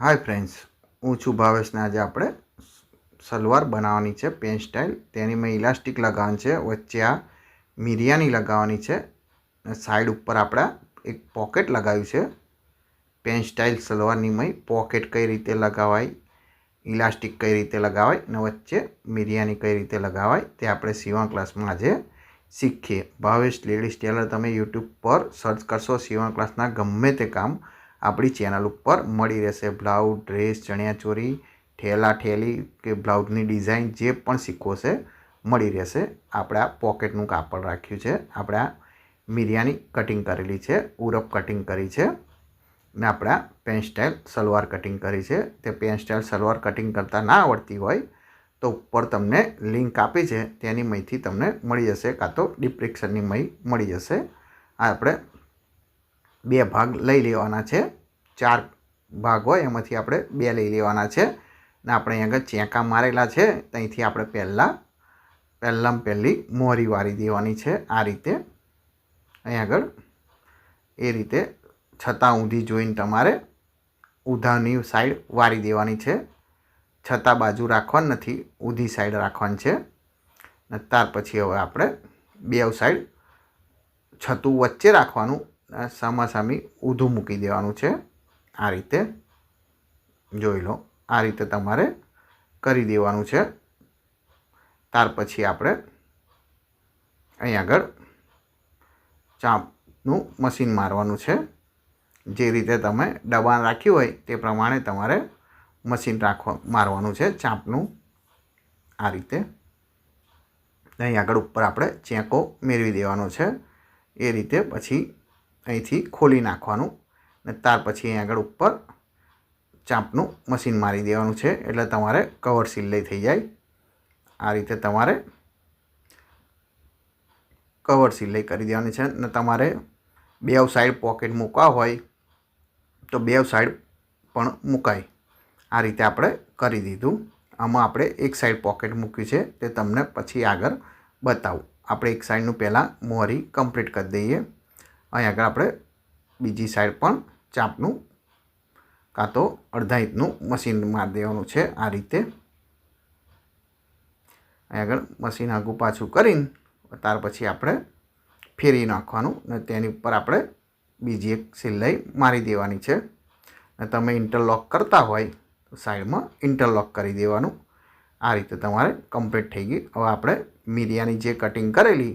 Hi friends, હું છું ભાવેશને આજે આપણે સલવાર બનાવવાની છે પેન સ્ટાઇલ. તેની મેં ઇલાસ્ટિક લગાવવાની છે, વચ્ચે આ મિરિયાની લગાવવાની છે સાઈડ ઉપર આપણે એક પોકેટ લગાવ્યું છે. પેન સ્ટાઇલ સલવારની મેં પોકેટ કઈ રીતે લગાવાય, ઇલાસ્ટિક કઈ રીતે લગાવાય અને વચ્ચે મિરિયાની કઈ રીતે લગાવાય તે આપણે સીવણ ક્લાસમાં આજે શીખીએ. ભાવેશ લેડીઝ ટેલર, તમે યુટ્યુબ પર સર્ચ કરશો સીવણ ક્લાસના ગમે તે કામ આપણી ચેનલ ઉપર મળી રહેશે. બ્લાઉઝ, ડ્રેસ ચણિયાચોળી ઠેલા ઠેલી કે બ્લાઉઝની ડિઝાઇન જે પણ શીખવો છે, મળી રહેશે. આપણે આ પોકેટનું કાપડ રાખ્યું છે. આપણે આ મિરિયાની કટિંગ કરેલી છે ઉરપ કટિંગ કરી છે. ને આપણે પેન સ્ટાઇલ સલવાર કટિંગ કરી છે. તે પેન સ્ટાઇલ સલવાર કટિંગ કરતાં ના આવડતી હોય તો ઉપર તમને લિંક આપી છે. તેની મહીથી તમને મળી જશે, કાં તો ડિપ્રેક્શનની મહી મળી જશે. આ આપણે બે ભાગ લઈ લેવાના છે. ચાર ભાગ હોય, એમાંથી આપણે બે લઈ લેવાના છે. ને આપણે અહીં આગળ ચેંકા મારેલા છે. ત્યાંથી આપણે પહેલાં પહેલાં પહેલી મોહરી વારી દેવાની છે આ રીતે. અહીં આગળ એ રીતે છતાં ઊંધી જોઈને તમારે ઊંધાની સાઈડ વારી દેવાની છે. છતાં બાજુ રાખવાની નથી, ઊંધી સાઈડ રાખવાની છે. ને ત્યાર પછી હવે આપણે બે સાઈડ છતું વચ્ચે રાખવાનું સામાસામી ઊંધું મૂકી દેવાનું છે. આ રીતે જોઈ લો, આ રીતે તમારે કરી દેવાનું છે. ત્યાર પછી આપણે અહીં આગળ ચાંપનું મશીન મારવાનું છે. જે રીતે તમે દબાણ રાખ્યું હોય તે પ્રમાણે તમારે મશીન રાખવા, મારવાનું છે ચાંપનું. આ રીતે અહીં આગળ ઉપર આપણે ચેકો મેળવી દેવાનો છે. એ રીતે પછી અહીંથી ખોલી નાખવાનું ને ત્યાર પછી અહીં આગળ ઉપર ચાંપનું મશીન મારી દેવાનું છે. એટલે તમારે કવર સિલાઈ થઈ જાય. આ રીતે તમારે કવર સિલાઈ કરી દેવાની છે ને તમારે બે સાઈડ પોકેટ મૂકવા હોય તો બે સાઈડ પણ મૂકાય. આ રીતે આપણે કરી દીધું. આમાં આપણે એક સાઈડ પોકેટ મૂક્યું છે તે તમને પછી આગળ બતાવું. આપણે એક સાઈડનું પહેલાં મોહરી કમ્પ્લીટ કરી દઈએ. અહીં આગળ આપણે બીજી સાઈડ પણ ચાપનું કાં તો અડધા ઇંચનું મશીન મારી દેવાનું છે આ રીતે. અહીં આગળ મશીન આગું પાછું કરીને ત્યાર પછી આપણે ફેરી નાખવાનું ને તેની ઉપર આપણે બીજી એક સિલાઈ મારી દેવાની છે. ને તમે ઇન્ટરલોક કરતા હોય તો સાઈડમાં ઇન્ટરલોક કરી દેવાનું. આ રીતે તમારે કમ્પ્લીટ થઈ ગઈ. હવે આપણે મીરિયાની જે કટિંગ કરેલી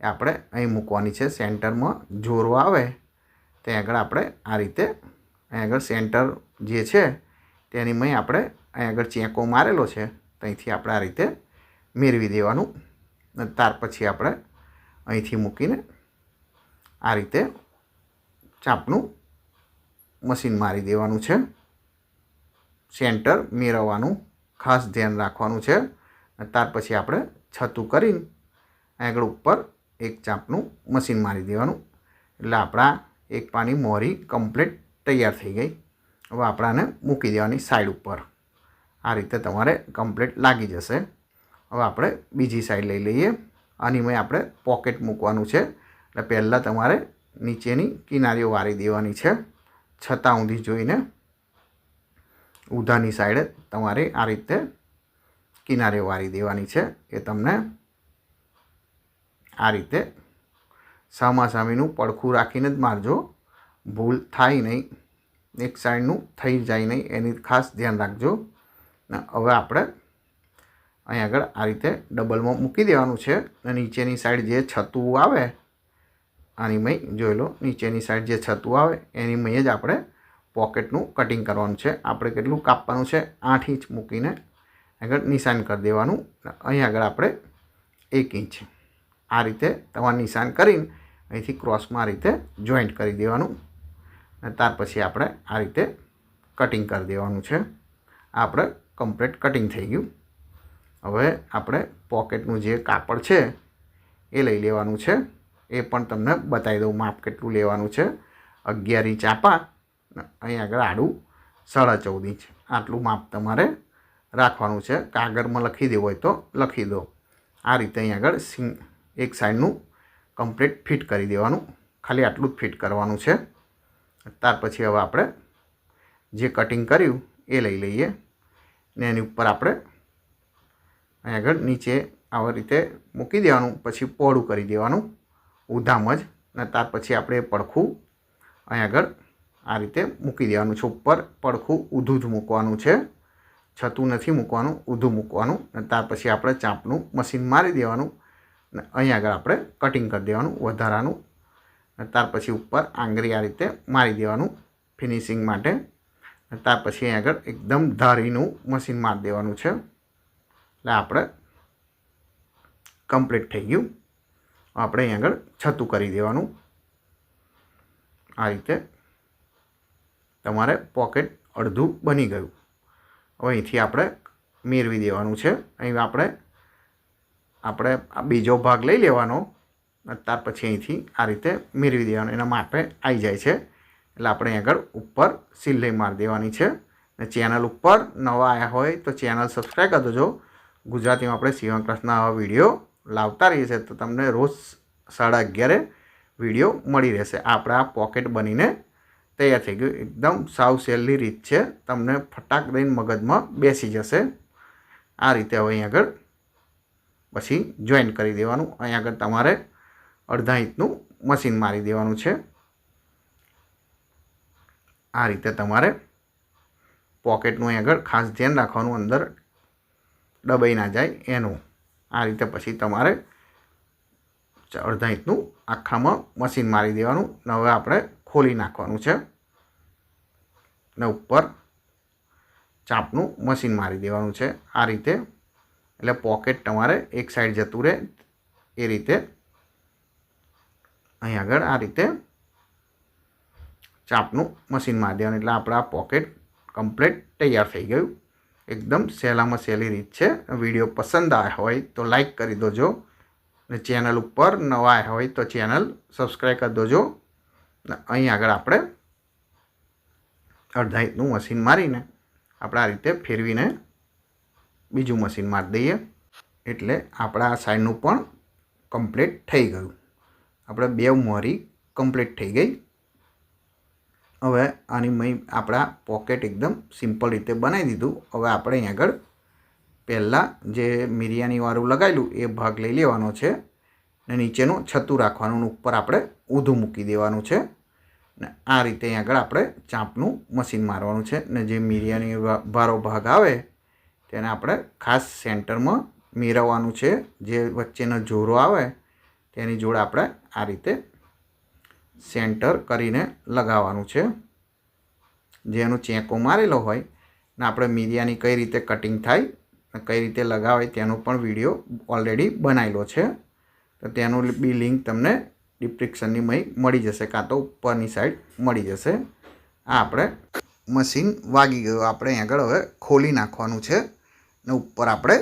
આપણે અહીં મૂકવાની છે. સેન્ટરમાં જોરો આવે, ત્યાં આગળ આપણે આ રીતે અહીં આગળ સેન્ટર જે છે, તેની મય આપણે અહીં આગળ ચેકો મારેલો છે. ત્યાંથી આપણે આ રીતે મેળવી દેવાનું. ત્યાર પછી આપણે અહીંથી મૂકીને આ રીતે ચાપનું મશીન મારી દેવાનું છે. સેન્ટર મેળવવાનું ખાસ ધ્યાન રાખવાનું છે. ત્યાર પછી આપણે છતું કરીને આગળ ઉપર એક ચાંપનું મશીન મારી દેવાનું. એટલે આપણા એક પાની મોરી કમ્પ્લીટ તૈયાર થઈ ગઈ. હવે આપણાને મૂકી દેવાની સાઈડ ઉપર. આ રીતે તમારે કમ્પ્લીટ લાગી જશે. હવે આપણે બીજી સાઈડ લઈ લઈએ. આની મેં આપણે પોકેટ મૂકવાનું છે. એટલે પહેલાં તમારે નીચેની કિનારીઓ વારી દેવાની છે. છતાં ઊંધી જોઈને ઉધાની સાઈડે તમારે આ રીતે કિનારે વારી દેવાની છે. એ તમને આ રીતે સામાસામીનું પડખું રાખીને જ મારજો. ભૂલ થાય નહીં. એક સાઈડનું થઈ જાય નહીં. એની ખાસ ધ્યાન રાખજો. ને હવે આપણે અહીં આગળ આ રીતે ડબલમાં મૂકી દેવાનું છે. અને નીચેની સાઈડ જે છતું આવે, આની મય જોઈ લો. નીચેની સાઈડ જે છતું આવે, એની મય જ આપણે પોકેટનું કટિંગ કરવાનું છે. આપણે કેટલું કાપવાનું છે? આઠ ઇંચ મૂકીને આગળ નિશાન કરી દેવાનું. અહીં આગળ આપણે એક ઇંચ આ રીતે તમારે નિશાન કરીને અહીંથી ક્રોસમાં આ રીતે જોઈન્ટ કરી દેવાનું. અને ત્યાર પછી આપણે આ રીતે કટિંગ કરી દેવાનું છે. આપણે કમ્પ્લીટ કટિંગ થઈ ગયું. હવે આપણે પોકેટનું જે કાપડ છે, એ લઈ લેવાનું છે. એ પણ તમને બતાવી દઉં માપ કેટલું લેવાનું છે. અગિયાર ઇંચ આપા અહીં આગળ આડું સાડા ચૌદ ઇંચ. આટલું માપ તમારે રાખવાનું છે. કાગળમાં લખી દેવું હોય તો લખી દો. આ રીતે અહીં આગળ સિંગ એક સાઈડનું કમ્પ્લીટ ફિટ કરી દેવાનું. ખાલી આટલું જ ફિટ કરવાનું છે. ત્યાર પછી હવે આપણે જે કટિંગ કર્યું એ લઈ લઈએ ને એની ઉપર આપણે અહીં આગળ નીચે આવી રીતે મૂકી દેવાનું, પછી પહોળું કરી દેવાનું ઉધામ જ. ને ત્યાર પછી આપણે પડખું અહીં આગળ આ રીતે મૂકી દેવાનું છે. ઉપર પડખું ઊધું જ મૂકવાનું છે. છતું નથી મૂકવાનું, ઊધું મૂકવાનું. ને ત્યાર પછી આપણે ચાંપનું મશીન મારી દેવાનું. ને અહીં આગળ આપણે કટિંગ કરી દેવાનું, વધારાનું. ત્યાર પછી ઉપર આંગળી આ રીતે મારી દેવાનું ફિનિશિંગ માટે. ત્યાર પછી અહીં આગળ એકદમ ધારીનું મશીન મારી દેવાનું છે. એટલે આપણે કમ્પ્લીટ થઈ ગયું. આપણે અહીં આગળ છતું કરી દેવાનું. આ રીતે તમારે પોકેટ અડધું બની ગયું. હવે અહીંથી આપણે મેળવી દેવાનું છે. અહીં આપણે આપણે આ બીજો ભાગ લઈ લેવાનો. ત્યાર પછી અહીંથી આ રીતે મેળવી દેવાનો. એના માપે આવી જાય છે. એટલે આપણે આગળ ઉપર સિલાઈ મારી દેવાની છે. અને ચેનલ ઉપર નવા આવ્યા હોય તો ચેનલ સબસ્ક્રાઈબ કરી દેજો. ગુજરાતીમાં આપણે સીવણ ક્લાસના આવા વીડિયો લાવતા રહીએ છીએ તો તમને રોજ સાડા અગિયારે વીડિયો મળી રહેશે. આપણે આ પોકેટ બનીને તૈયાર થઈ ગયું. એકદમ સાવ સહેલી રીત છે. તમને ફટાક દઈને મગજમાં બેસી જશે. આ રીતે હવે અહીં આગળ પછી જોઈન કરી દેવાનું. અહીં આગળ તમારે અડધા ઇંચનું મશીન મારી દેવાનું છે. આ રીતે તમારે પોકેટનું અહીં આગળ ખાસ ધ્યાન રાખવાનું અંદર ડબાઈ ના જાય એનું. આ રીતે પછી તમારે અડધા ઇંચનું આખામાં મશીન મારી દેવાનું. ને હવે આપણે ખોલી નાખવાનું છે. ને ઉપર ચાપનું મશીન મારી દેવાનું છે. આ રીતે એટલે પોકેટ તમારે એક સાઈડ જતું રહે એ રીતે. અહીં આગળ આ રીતે ચાપનું મશીન મારી દેવાનું. એટલે આપણા પોકેટ કમ્પ્લીટ તૈયાર થઈ ગયું. એકદમ સહેલામાં સહેલી રીત છે. વીડિયો પસંદ આવ્યા હોય તો લાઈક કરી દોજો. ને ચેનલ ઉપર નવા આવ્યા હોય તો ચેનલ સબસ્ક્રાઈબ કરી દોજો. અહીં આગળ આપણે અડધા ઇંચનું મશીન મારીને આપણે આ રીતે ફેરવીને બીજું મશીન મારી દઈએ. એટલે આપણા આ સાઈડનું પણ કમ્પ્લીટ થઈ ગયું. આપણે બે મોરી કમ્પ્લીટ થઈ ગઈ. હવે આની મેં આપણા પોકેટ એકદમ સિમ્પલ રીતે બનાવી દીધું. હવે આપણે અહીં આગળ પહેલાં જે મિરિયાનીવાળું લગાવેલું એ ભાગ લઈ લેવાનો છે. ને નીચેનું છતું રાખવાનું ઉપર આપણે ઊંધું મૂકી દેવાનું છે. ને આ રીતે અહીં આગળ આપણે ચાંપનું મશીન મારવાનું છે. ને જે મિરિયાની ભારો ભાગ આવે તેને આપણે ખાસ સેન્ટરમાં મેળવવાનું છે. જે વચ્ચેનો જોરો આવે, તેની જોડે આપણે આ રીતે સેન્ટર કરીને લગાવવાનું છે. જેનો ચેકો મારેલો હોય ને આપણે મીડિયાની કઈ રીતે કટિંગ થાય ને કઈ રીતે લગાવાય તેનો પણ વીડિયો ઓલરેડી બનાવેલો છે. તો તેનું બી લિંક તમને ડિસ્ક્રિપ્શનની મહી મળી જશે, કાં તો ઉપરની સાઈડ મળી જશે. આ આપણે મશીન વાગી ગયું. આપણે આગળ હવે ખોલી નાખવાનું છે. ને ઉપર આપણે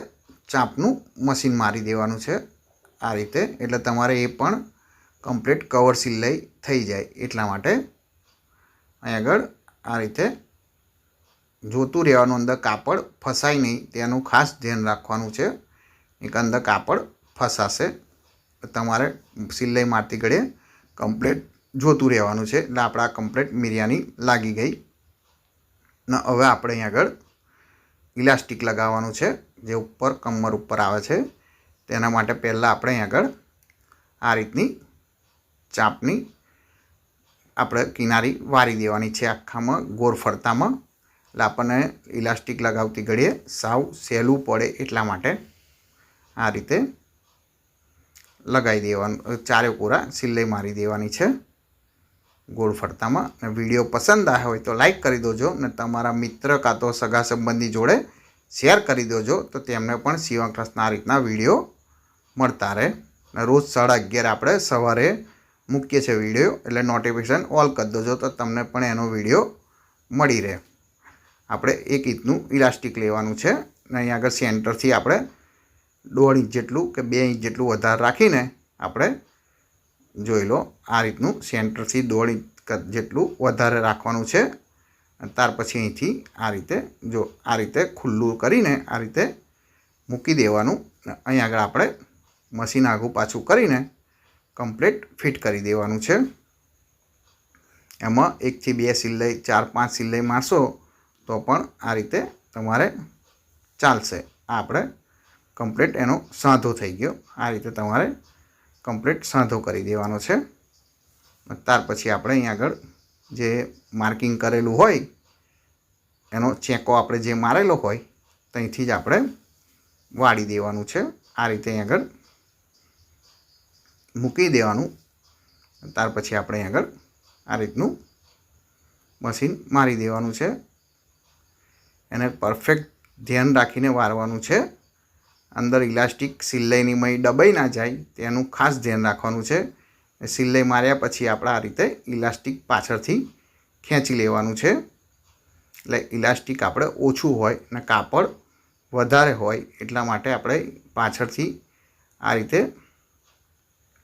ચાંપનું મશીન મારી દેવાનું છે આ રીતે. એટલે તમારે એ પણ કમ્પ્લીટ કવર સિલાઈ થઈ જાય એટલા માટે. અહીં આગળ આ રીતે જોતું રહેવાનું અંદર કાપડ ફસાય નહીં, તેનું ખાસ ધ્યાન રાખવાનું છે. એક અંદર કાપડ ફસાશે તમારે સિલાઈ મારતી ઘડીએ કમ્પ્લીટ જોતું રહેવાનું છે. એટલે આપણા કમ્પ્લીટ મિરિયાની લાગી ગઈ. ને, હવે આપણે અહીં આગળ ઇલાસ્ટિક લગાવવાનું છે, જે ઉપર કમર ઉપર આવે છે. તેના માટે પહેલાં આપણે અહીં આગળ આ રીતની ચાપની આપણે કિનારી વારી દેવાની છે આખામાં ગોળ ફરતામાં. એટલે આપણને ઇલાસ્ટિક લગાવતી ઘડીએ સાવ સહેલું પડે એટલા માટે આ રીતે લગાવી દેવાનું ચારે પૂરા સિલાઈ મારી દેવાની છે. ગોળ ફરતામાં. અને વીડિયો પસંદ આવ્યો હોય તો લાઈક કરી દેજો ને તમારા મિત્ર કાં તો સગા સંબંધી જોડે શેર કરી દેજો તો તેમને પણ સીવણ ક્લાસના આ રીતના વીડિયો મળતા રહે. ને રોજ સાડા અગિયાર આપણે સવારે મૂકીએ છીએ વીડિયો એટલે નોટિફિકેશન ઓલ કરી દેજો તો તમને પણ એનો વીડિયો મળી રહે. આપણે એક ઇંચનું ઇલાસ્ટિક લેવાનું છે અને અહીં આગળ સેન્ટરથી આપણે દોઢ ઇંચ જેટલું કે બે ઇંચ જેટલું વધારે રાખીને આપણે જોઈ લો, આ રીતનું સેન્ટરથી ઇંચ જેટલું વધારે રાખવાનું છે. ત્યાર પછી અહીંથી આ રીતે, જો આ રીતે ખુલ્લું કરીને આ રીતે મૂકી દેવાનું. અહીં આગળ આપણે મશીન આગું પાછું કરીને કમ્પ્લીટ ફિટ કરી દેવાનું છે. એમાં એકથી બે સિલાઈ, ચાર પાંચ સિલાઈ મારશો તો પણ આ રીતે તમારે ચાલશે. આપણે કમ્પ્લીટ એનો સાંધો થઈ ગયો. આ રીતે તમારે કમ્પ્લીટ સાંધો કરી દેવાનો છે. ત્યાર પછી આપણે અહીં આગળ જે માર્કિંગ કરેલું હોય, એનો ચેકો આપણે જે મારેલો હોય, ત્યાંથી જ આપણે વાળી દેવાનું છે. આ રીતે અહીં આગળ મૂકી દેવાનું. ત્યાર પછી આપણે અહીં આગળ આ રીતનું મશીન મારી દેવાનું છે. એને પરફેક્ટ ધ્યાન રાખીને વારવાનું છે. અંદર ઇલાસ્ટિક સિલાઈની મય દબાઈ ના જાય તેનું ખાસ ધ્યાન રાખવાનું છે. સિલાઈ માર્યા પછી આપણે આ રીતે ઇલાસ્ટિક પાછળથી ખેંચી લેવાનું છે. એટલે ઇલાસ્ટિક આપણે ઓછું હોય ને કાપડ વધારે હોય એટલા માટે આપણે પાછળથી આ રીતે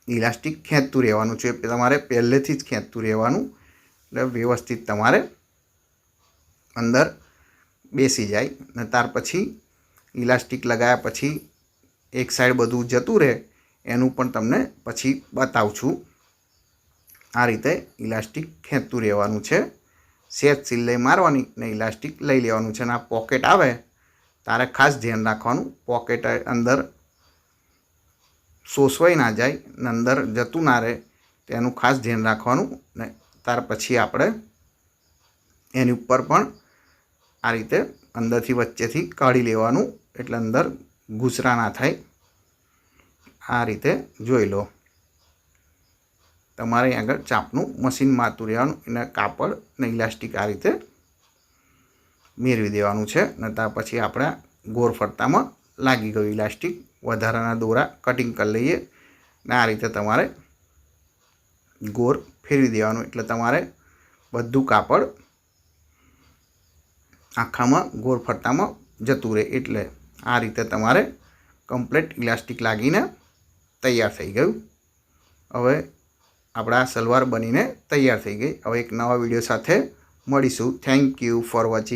ઇલાસ્ટિક ખેંચતું રહેવાનું છે. તમારે પહેલેથી જ ખેંચતું રહેવાનું. એટલે વ્યવસ્થિત તમારે અંદર બેસી જાય ને ત્યાર પછી ઇલાસ્ટિક લગાવ્યા પછી એક સાઈડ બધું જતું રહે, એનું પણ તમને પછી બતાવું છું. આ રીતે ઇલાસ્ટિક ખેંચતું રહેવાનું છે. સેજ સિલાઈ મારવાની ને ઇલાસ્ટિક લઈ લેવાનું છે અને આ પોકેટ આવે, તારે ખાસ ધ્યાન રાખવાનું પોકેટ અંદર શોષવાઈ ના જાય ને અંદર જતું ના રહે, તેનું ખાસ ધ્યાન રાખવાનું ને ત્યાર પછી આપણે એની ઉપર પણ આ રીતે અંદરથી વચ્ચેથી કાઢી લેવાનું. એટલે અંદર ઘૂસરા ના થાય. આ રીતે જોઈ લો. તમારે અહીં આગળ ચાપનું મશીન મારતું રહેવાનું, એને કાપડ ને ઇલાસ્ટિક આ રીતે મેળવી દેવાનું છે. ને ત્યાર પછી આપણે ગોળ ફરતામાં લાગી ગયું ઇલાસ્ટિક. વધારાના દોરા કટિંગ કરી લઈએ ને આ રીતે તમારે ગોળ ફેરવી દેવાનું. એટલે તમારે બધું કાપડ આખામાં ગોળ ફરતામાં જતું રહે. એટલે આ રીતે તમારે કમ્પ્લીટ ઇલાસ્ટિક લાગીને તૈયાર થઈ ગયું. હવે આપણા સલવાર બનીને તૈયાર થઈ ગઈ. હવે એક નવા વીડિયો સાથે મળીશું. Thank you for watching